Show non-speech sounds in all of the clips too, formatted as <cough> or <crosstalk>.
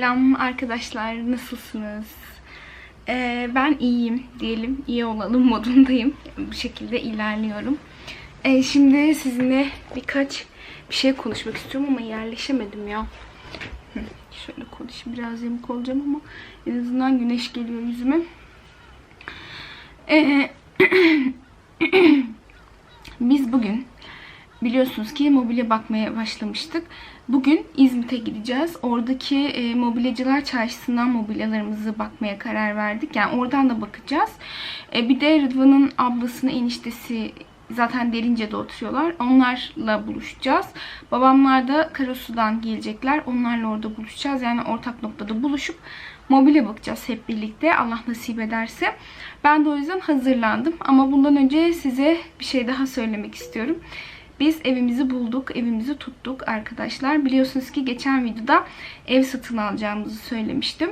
Selam arkadaşlar, nasılsınız? Ee, ben iyiyim diyelim, iyi olalım <laughs> modundayım. Bu şekilde ilerliyorum. Ee, şimdi sizinle birkaç bir şey konuşmak istiyorum ama yerleşemedim ya. Şöyle konuşayım, biraz yamuk olacağım ama en azından güneş geliyor yüzüme. Ee, <clears throat> biz bugün biliyorsunuz ki mobilya bakmaya başlamıştık. Bugün İzmit'e gideceğiz. Oradaki e, mobilyacılar çarşısından mobilyalarımızı bakmaya karar verdik. Yani oradan da bakacağız. E, bir de Rıdvan'ın ablasının eniştesi zaten Derince'de oturuyorlar. Onlarla buluşacağız. Babamlar da Karasu'dan gelecekler. Onlarla orada buluşacağız. Yani ortak noktada buluşup mobilya bakacağız hep birlikte. Allah nasip ederse. Ben de o yüzden hazırlandım. Ama bundan önce size bir şey daha söylemek istiyorum. Biz evimizi bulduk, evimizi tuttuk arkadaşlar. Biliyorsunuz ki geçen videoda ev satın alacağımızı söylemiştim.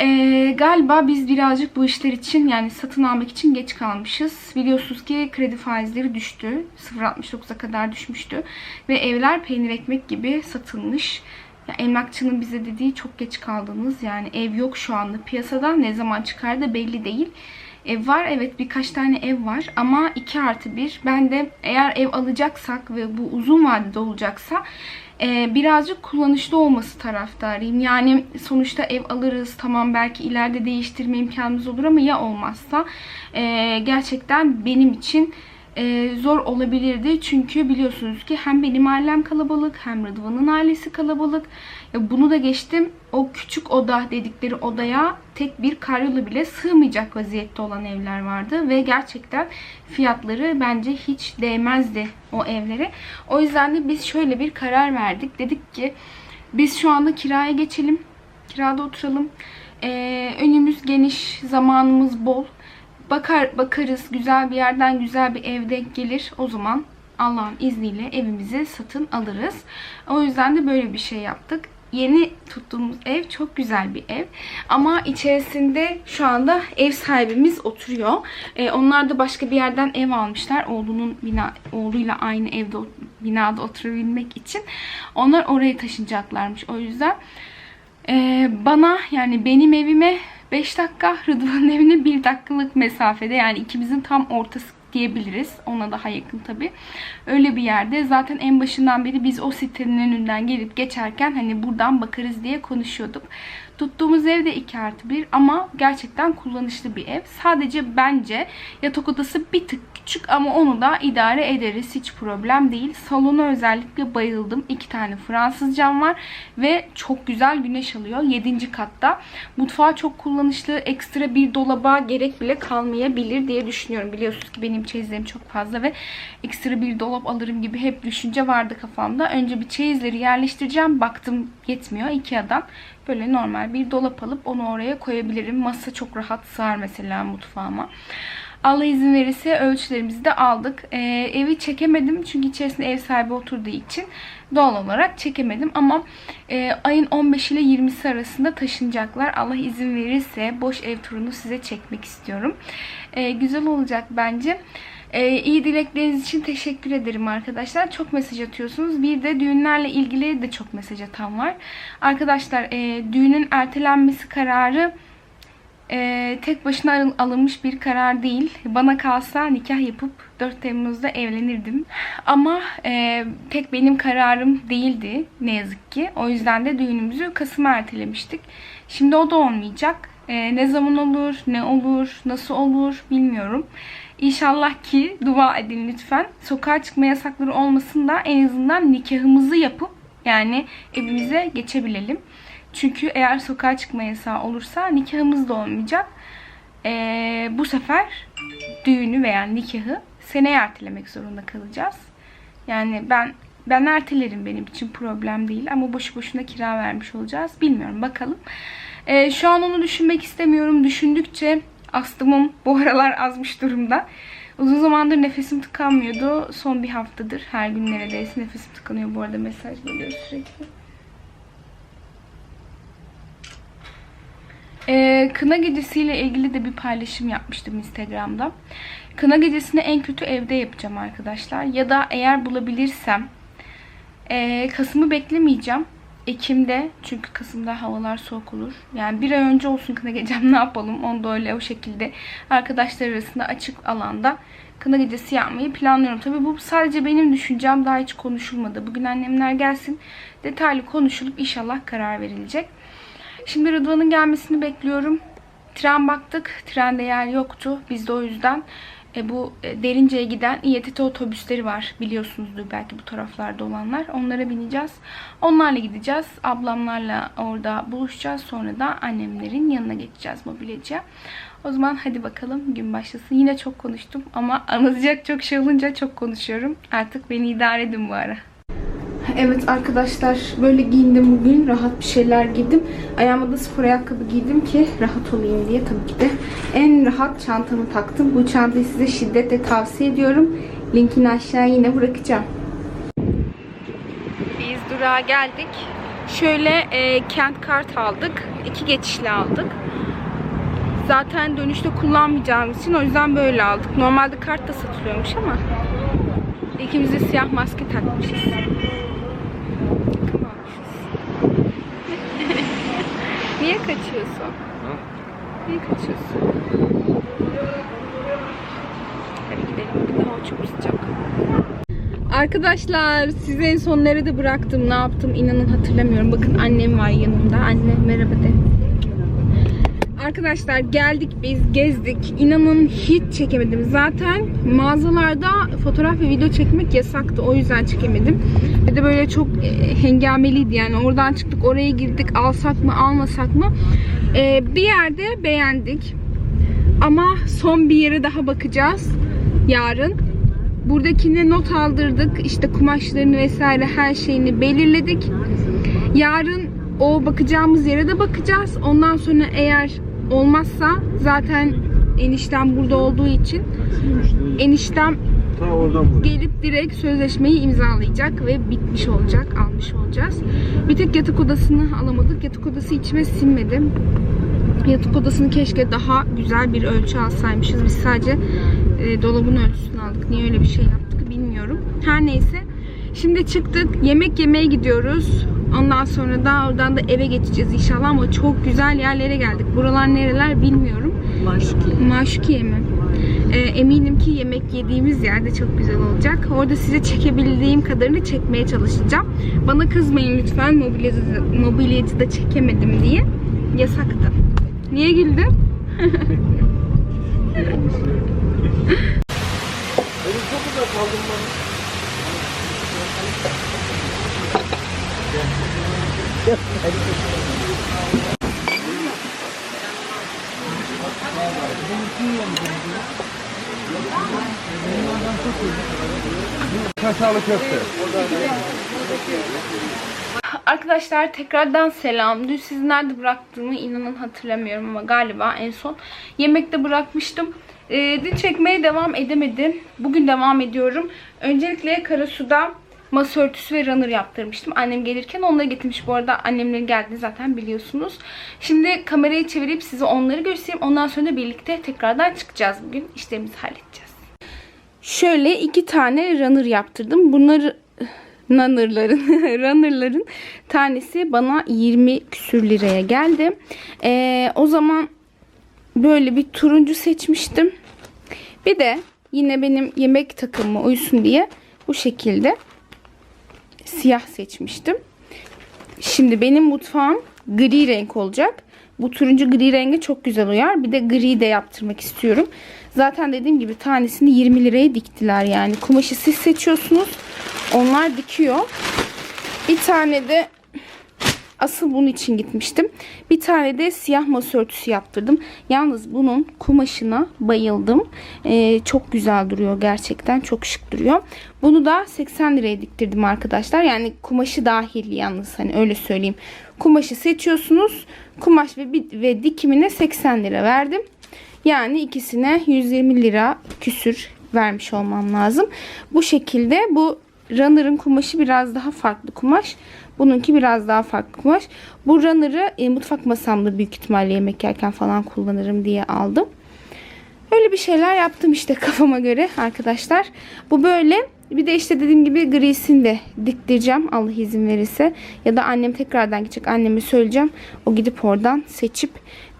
Ee, galiba biz birazcık bu işler için yani satın almak için geç kalmışız. Biliyorsunuz ki kredi faizleri düştü. 0.69'a kadar düşmüştü. Ve evler peynir ekmek gibi satılmış. Ya emlakçının bize dediği çok geç kaldınız. Yani ev yok şu anda piyasada. Ne zaman çıkar da belli değil. Ev var evet birkaç tane ev var ama 2 artı 1. Ben de eğer ev alacaksak ve bu uzun vadede olacaksa e, birazcık kullanışlı olması taraftarıyım. Yani sonuçta ev alırız tamam belki ileride değiştirme imkanımız olur ama ya olmazsa e, gerçekten benim için e, zor olabilirdi. Çünkü biliyorsunuz ki hem benim ailem kalabalık hem Rıdvan'ın ailesi kalabalık. Bunu da geçtim. O küçük oda dedikleri odaya tek bir karyola bile sığmayacak vaziyette olan evler vardı. Ve gerçekten fiyatları bence hiç değmezdi o evlere. O yüzden de biz şöyle bir karar verdik. Dedik ki biz şu anda kiraya geçelim. Kirada oturalım. Ee, önümüz geniş, zamanımız bol bakar bakarız güzel bir yerden güzel bir ev denk gelir. O zaman Allah'ın izniyle evimizi satın alırız. O yüzden de böyle bir şey yaptık. Yeni tuttuğumuz ev çok güzel bir ev. Ama içerisinde şu anda ev sahibimiz oturuyor. Ee, onlar da başka bir yerden ev almışlar. Oğlunun bina, oğluyla aynı evde binada oturabilmek için. Onlar oraya taşınacaklarmış. O yüzden ee, bana yani benim evime 5 dakika, Rıdvan'ın evine 1 dakikalık mesafede yani ikimizin tam ortası diyebiliriz. Ona daha yakın tabi. Öyle bir yerde. Zaten en başından beri biz o sitenin önünden gelip geçerken hani buradan bakarız diye konuşuyorduk. Tuttuğumuz ev de 2 artı 1 ama gerçekten kullanışlı bir ev. Sadece bence yatak odası bir tık küçük ama onu da idare ederiz. Hiç problem değil. Salona özellikle bayıldım. İki tane Fransız cam var ve çok güzel güneş alıyor. 7. katta. Mutfağı çok kullanışlı. Ekstra bir dolaba gerek bile kalmayabilir diye düşünüyorum. Biliyorsunuz ki benim çeyizlerim çok fazla ve ekstra bir dolap alırım gibi hep düşünce vardı kafamda. Önce bir çeyizleri yerleştireceğim. Baktım yetmiyor. Ikea'dan böyle normal bir dolap alıp onu oraya koyabilirim. Masa çok rahat sığar mesela mutfağıma. Allah izin verirse ölçülerimizi de aldık. Ee, evi çekemedim çünkü içerisinde ev sahibi oturduğu için doğal olarak çekemedim. Ama e, ayın 15 ile 20'si arasında taşınacaklar. Allah izin verirse boş ev turunu size çekmek istiyorum. Ee, güzel olacak bence. Ee, iyi dilekleriniz için teşekkür ederim arkadaşlar. Çok mesaj atıyorsunuz. Bir de düğünlerle ilgili de çok mesaj atan var. Arkadaşlar e, düğünün ertelenmesi kararı e, tek başına alınmış bir karar değil. Bana kalsa nikah yapıp 4 Temmuz'da evlenirdim. Ama e, tek benim kararım değildi ne yazık ki. O yüzden de düğünümüzü Kasım'a ertelemiştik. Şimdi o da olmayacak. E, ne zaman olur, ne olur, nasıl olur bilmiyorum. İnşallah ki dua edin lütfen. Sokağa çıkma yasakları olmasın da en azından nikahımızı yapıp yani evimize geçebilelim. Çünkü eğer sokağa çıkma yasağı olursa nikahımız da olmayacak. Ee, bu sefer düğünü veya nikahı seneye ertelemek zorunda kalacağız. Yani ben ben ertelerim benim için problem değil ama boşu boşuna kira vermiş olacağız. Bilmiyorum bakalım. Ee, şu an onu düşünmek istemiyorum. Düşündükçe astımım bu aralar azmış durumda. Uzun zamandır nefesim tıkanmıyordu. Son bir haftadır her gün neredeyse nefesim tıkanıyor. Bu arada mesaj geliyor sürekli. Ee, kına gecesiyle ilgili de bir paylaşım yapmıştım Instagram'da. Kına gecesini en kötü evde yapacağım arkadaşlar. Ya da eğer bulabilirsem e, Kasım'ı beklemeyeceğim. Ekim'de çünkü Kasım'da havalar soğuk olur. Yani bir ay önce olsun kına gecem <laughs> ne yapalım onu da öyle o şekilde arkadaşlar arasında açık alanda kına gecesi yapmayı planlıyorum. Tabii bu sadece benim düşüncem daha hiç konuşulmadı. Bugün annemler gelsin detaylı konuşulup inşallah karar verilecek. Şimdi Rıdvan'ın gelmesini bekliyorum. Tren baktık. Trende yer yoktu. Biz de o yüzden e, bu e, Derince'ye giden İETT otobüsleri var. Biliyorsunuzdur belki bu taraflarda olanlar. Onlara bineceğiz. Onlarla gideceğiz. Ablamlarla orada buluşacağız. Sonra da annemlerin yanına geçeceğiz mobilyacıya. O zaman hadi bakalım gün başlasın. Yine çok konuştum ama anlatacak çok şey olunca çok konuşuyorum. Artık beni idare edin bu ara. Evet arkadaşlar böyle giyindim bugün. Rahat bir şeyler giydim. Ayağıma da spor ayakkabı giydim ki rahat olayım diye tabii ki de. En rahat çantamı taktım. Bu çantayı size şiddetle tavsiye ediyorum. Linkini aşağıya yine bırakacağım. Biz durağa geldik. Şöyle e, kent kart aldık. İki geçişli aldık. Zaten dönüşte kullanmayacağımız için o yüzden böyle aldık. Normalde kart da satılıyormuş ama ikimiz de siyah maske takmışız. Yakın olmuşuz. Niye kaçıyorsun? Niye kaçıyorsun? Hadi gidelim. Bugün hava çok sıcak. Arkadaşlar sizi en son nerede bıraktım, ne yaptım inanın hatırlamıyorum. Bakın annem var yanımda. Anne merhaba de. Arkadaşlar geldik biz gezdik. İnanın hiç çekemedim. Zaten mağazalarda fotoğraf ve video çekmek yasaktı. O yüzden çekemedim. Bir de böyle çok e, hengameliydi yani. Oradan çıktık oraya girdik. Alsak mı almasak mı? E, bir yerde beğendik. Ama son bir yere daha bakacağız. Yarın. Buradakine not aldırdık. İşte kumaşlarını vesaire her şeyini belirledik. Yarın o bakacağımız yere de bakacağız. Ondan sonra eğer olmazsa zaten eniştem burada olduğu için eniştem gelip direkt sözleşmeyi imzalayacak ve bitmiş olacak, almış olacağız. Bir tek yatak odasını alamadık. Yatak odası içime sinmedi. Yatak odasını keşke daha güzel bir ölçü alsaymışız. Biz sadece e, dolabın ölçüsünü aldık. Niye öyle bir şey yaptık bilmiyorum. Her neyse. Şimdi çıktık. Yemek yemeye gidiyoruz. Ondan sonra da oradan da eve geçeceğiz inşallah ama çok güzel yerlere geldik. Buralar nereler bilmiyorum. Maşki. Maşukiye mi? Ee, eminim ki yemek yediğimiz yerde çok güzel olacak. Orada size çekebildiğim kadarını çekmeye çalışacağım. Bana kızmayın lütfen mobilyacı, mobilyacı da çekemedim diye. Yasaktı. Niye güldün? <laughs> <laughs> Benim çok uzak kaldım ben. Kaşarlı köfte. Arkadaşlar tekrardan selam. Dün sizi nerede bıraktığımı inanın hatırlamıyorum ama galiba en son yemekte bırakmıştım. Ee, dün çekmeye devam edemedim. Bugün devam ediyorum. Öncelikle Karasu'da masa örtüsü ve runner yaptırmıştım. Annem gelirken onları getirmiş. Bu arada annemlerin geldiğini zaten biliyorsunuz. Şimdi kamerayı çevirip size onları göstereyim. Ondan sonra birlikte tekrardan çıkacağız bugün. İşlerimizi halledeceğiz. Şöyle iki tane runner yaptırdım. Bunları <laughs> runnerların <laughs> runnerların tanesi bana 20 küsür liraya geldi. Ee, o zaman böyle bir turuncu seçmiştim. Bir de yine benim yemek takımıma uysun diye bu şekilde siyah seçmiştim. Şimdi benim mutfağım gri renk olacak. Bu turuncu gri renge çok güzel uyar. Bir de gri de yaptırmak istiyorum. Zaten dediğim gibi tanesini 20 liraya diktiler yani. Kumaşı siz seçiyorsunuz. Onlar dikiyor. Bir tane de asıl bunun için gitmiştim. Bir tane de siyah masa örtüsü yaptırdım. Yalnız bunun kumaşına bayıldım. Ee, çok güzel duruyor gerçekten. Çok şık duruyor. Bunu da 80 liraya diktirdim arkadaşlar. Yani kumaşı dahil yalnız hani öyle söyleyeyim. Kumaşı seçiyorsunuz. Kumaş ve, ve dikimine 80 lira verdim. Yani ikisine 120 lira küsür vermiş olmam lazım. Bu şekilde bu runner'ın kumaşı biraz daha farklı kumaş. Bununki biraz daha farklı kumaş. Bu runner'ı e, mutfak masamda büyük ihtimalle yemek yerken falan kullanırım diye aldım. Öyle bir şeyler yaptım işte kafama göre arkadaşlar. Bu böyle Bir de işte dediğim gibi grisini de diktireceğim Allah izin verirse. Ya da annem tekrardan gidecek. Anneme söyleyeceğim. O gidip oradan seçip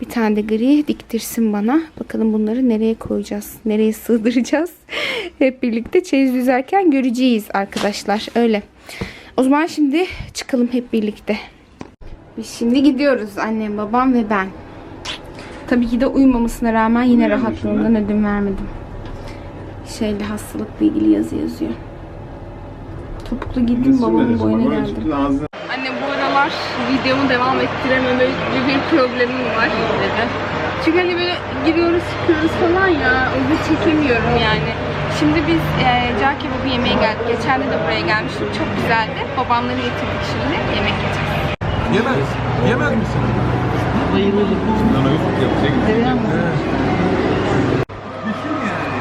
bir tane de gri diktirsin bana. Bakalım bunları nereye koyacağız? Nereye sığdıracağız? <laughs> Hep birlikte çeyiz düzerken göreceğiz arkadaşlar. Öyle. O zaman şimdi çıkalım hep birlikte. Biz şimdi gidiyoruz annem, babam ve ben. Tabii ki de uyumamasına rağmen yine rahatlığından ödün vermedim. Şeyle hastalıkla ilgili yazı yazıyor. Topuklu giydim babamın boyuna geldim. Anne bu aralar videomu devam ettirememe gibi bir problemim var dedi. Çünkü hani böyle giriyoruz çıkıyoruz falan ya o yüzden çekemiyorum yani. Şimdi biz e, cağ kebabı yemeye geldik. Geçen de, de buraya gelmiştim. Çok güzeldi. Babamları getirdik şimdi. Yemek yiyeceğiz. Yemez. Yemez misin? Bayılırım. Sana yufuk yapacak. Seviyor musun? Düşün yani.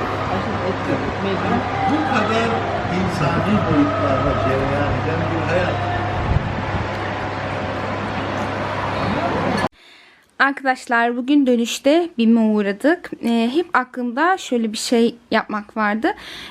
Bu kadar insani boyutlarda cereyan eden bir hayat. Arkadaşlar bugün dönüşte BİM'e uğradık. Ee, hep aklımda şöyle bir şey yapmak vardı.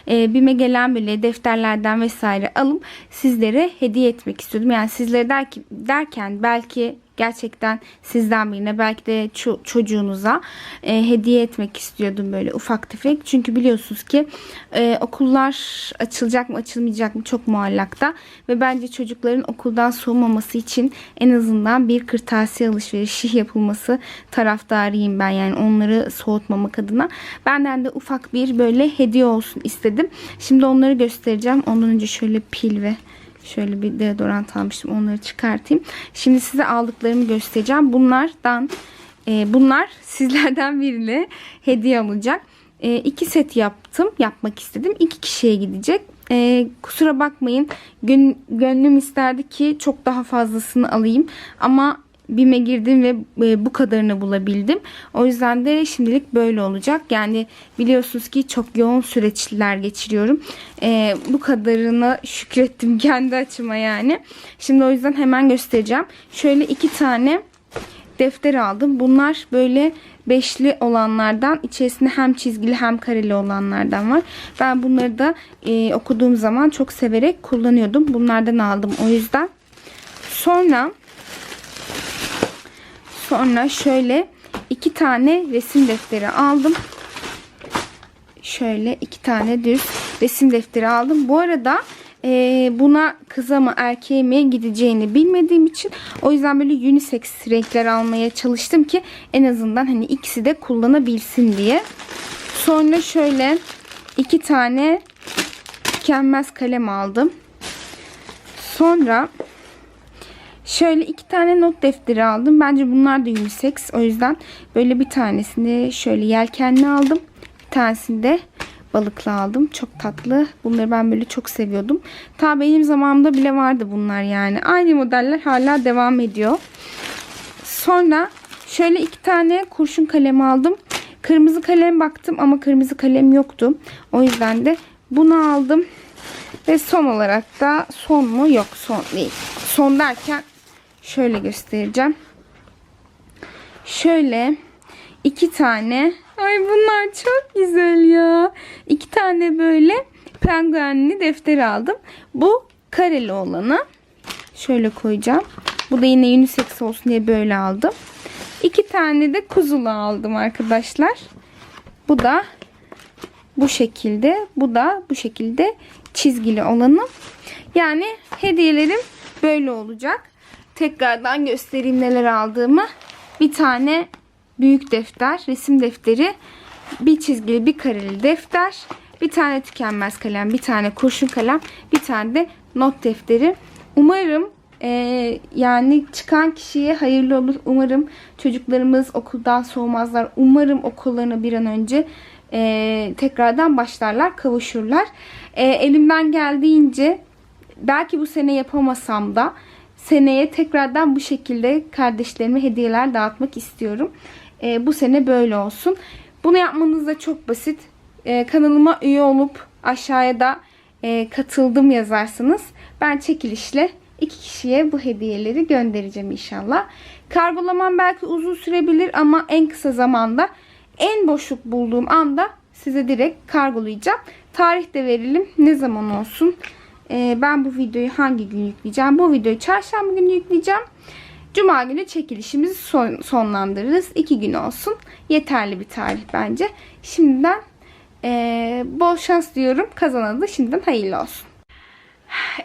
Ee, BİM'e gelen böyle defterlerden vesaire alıp sizlere hediye etmek istiyordum. Yani sizlere der ki, derken belki gerçekten sizden birine belki de ço- çocuğunuza e, hediye etmek istiyordum böyle ufak tefek. Çünkü biliyorsunuz ki e, okullar açılacak mı açılmayacak mı çok muallakta. Ve bence çocukların okuldan soğumaması için en azından bir kırtasiye alışverişi yapılması taraftarıyım ben. Yani onları soğutmamak adına. Benden de ufak bir böyle hediye olsun istedim. Şimdi onları göstereceğim. Ondan önce şöyle pil ve Şöyle bir deodorant almıştım. Onları çıkartayım. Şimdi size aldıklarımı göstereceğim. Bunlardan e, bunlar <laughs> sizlerden birine hediye alacak. E, iki set yaptım. Yapmak istedim. İki kişiye gidecek. E, kusura bakmayın. Gön, gönlüm isterdi ki çok daha fazlasını alayım. Ama BİM'e girdim ve e, bu kadarını bulabildim. O yüzden de şimdilik böyle olacak. Yani biliyorsunuz ki çok yoğun süreçler geçiriyorum. E, bu kadarını şükrettim <laughs> kendi açıma yani. Şimdi o yüzden hemen göstereceğim. Şöyle iki tane defter aldım. Bunlar böyle beşli olanlardan içerisinde hem çizgili hem kareli olanlardan var. Ben bunları da e, okuduğum zaman çok severek kullanıyordum. Bunlardan aldım o yüzden. Sonra Sonra şöyle iki tane resim defteri aldım. Şöyle iki tane düz resim defteri aldım. Bu arada e, buna kıza mı erkeğe mi gideceğini bilmediğim için o yüzden böyle unisex renkler almaya çalıştım ki en azından hani ikisi de kullanabilsin diye. Sonra şöyle iki tane tükenmez kalem aldım. Sonra Şöyle iki tane not defteri aldım. Bence bunlar da unisex. O yüzden böyle bir tanesini şöyle yelkenli aldım. Bir tanesini de balıklı aldım. Çok tatlı. Bunları ben böyle çok seviyordum. Ta benim zamanımda bile vardı bunlar yani. Aynı modeller hala devam ediyor. Sonra şöyle iki tane kurşun kalem aldım. Kırmızı kalem baktım ama kırmızı kalem yoktu. O yüzden de bunu aldım. Ve son olarak da son mu? Yok son değil. Son derken şöyle göstereceğim. Şöyle iki tane ay bunlar çok güzel ya. İki tane böyle penguenli defter aldım. Bu kareli olanı şöyle koyacağım. Bu da yine unisex olsun diye böyle aldım. İki tane de kuzulu aldım arkadaşlar. Bu da bu şekilde. Bu da bu şekilde çizgili olanı. Yani hediyelerim böyle olacak. Tekrardan göstereyim neler aldığımı. Bir tane büyük defter, resim defteri, bir çizgili, bir kareli defter, bir tane tükenmez kalem, bir tane kurşun kalem, bir tane de not defteri. Umarım e, yani çıkan kişiye hayırlı olur. Umarım çocuklarımız okuldan soğumazlar. Umarım okullarına bir an önce e, tekrardan başlarlar, kavuşurlar. E, elimden geldiğince belki bu sene yapamasam da seneye tekrardan bu şekilde kardeşlerime hediyeler dağıtmak istiyorum. E, bu sene böyle olsun. Bunu yapmanız da çok basit. E, kanalıma üye olup aşağıya da e, katıldım yazarsınız. Ben çekilişle iki kişiye bu hediyeleri göndereceğim inşallah. Kargolamam belki uzun sürebilir ama en kısa zamanda en boşluk bulduğum anda size direkt kargolayacağım. Tarih de verelim. Ne zaman olsun? Ee, ben bu videoyu hangi gün yükleyeceğim? Bu videoyu çarşamba günü yükleyeceğim. Cuma günü çekilişimizi son- sonlandırırız. İki gün olsun. Yeterli bir tarih bence. Şimdiden ee, bol şans diyorum. Kazanana da şimdiden hayırlı olsun.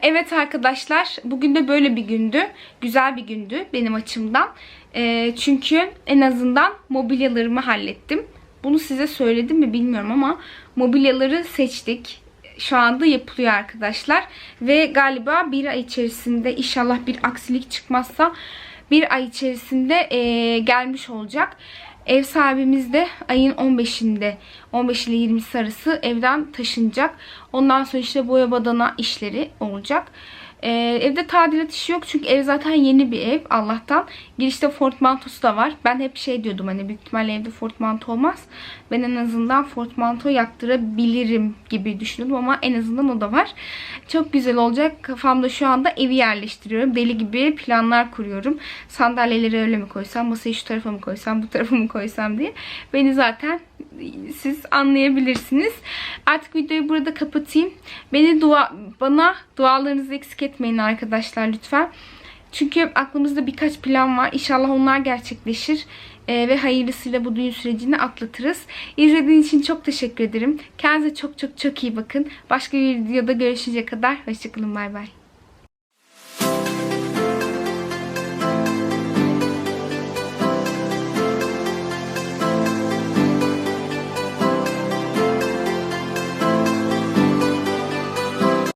Evet arkadaşlar bugün de böyle bir gündü. Güzel bir gündü benim açımdan. Ee, çünkü en azından mobilyalarımı hallettim. Bunu size söyledim mi bilmiyorum ama mobilyaları seçtik. Şu anda yapılıyor arkadaşlar. Ve galiba bir ay içerisinde inşallah bir aksilik çıkmazsa bir ay içerisinde ee, gelmiş olacak. Ev sahibimiz de ayın 15'inde 15 ile 20'si arası evden taşınacak. Ondan sonra işte boya badana işleri olacak. Ee, evde tadilat işi yok çünkü ev zaten yeni bir ev Allah'tan. Girişte portmantosu da var. Ben hep şey diyordum hani büyük ihtimalle evde portmanto olmaz. Ben en azından portmanto yaktırabilirim gibi düşünüyordum ama en azından o da var. Çok güzel olacak. Kafamda şu anda evi yerleştiriyorum. Deli gibi planlar kuruyorum. Sandalyeleri öyle mi koysam, masayı şu tarafa mı koysam, bu tarafa mı koysam diye. Beni zaten siz anlayabilirsiniz. Artık videoyu burada kapatayım. Beni dua bana dualarınızı eksik etmeyin arkadaşlar lütfen. Çünkü aklımızda birkaç plan var. İnşallah onlar gerçekleşir. Ee, ve hayırlısıyla bu düğün sürecini atlatırız. İzlediğiniz için çok teşekkür ederim. Kendinize çok çok çok iyi bakın. Başka bir videoda görüşecek kadar. Hoşçakalın. Bay bay.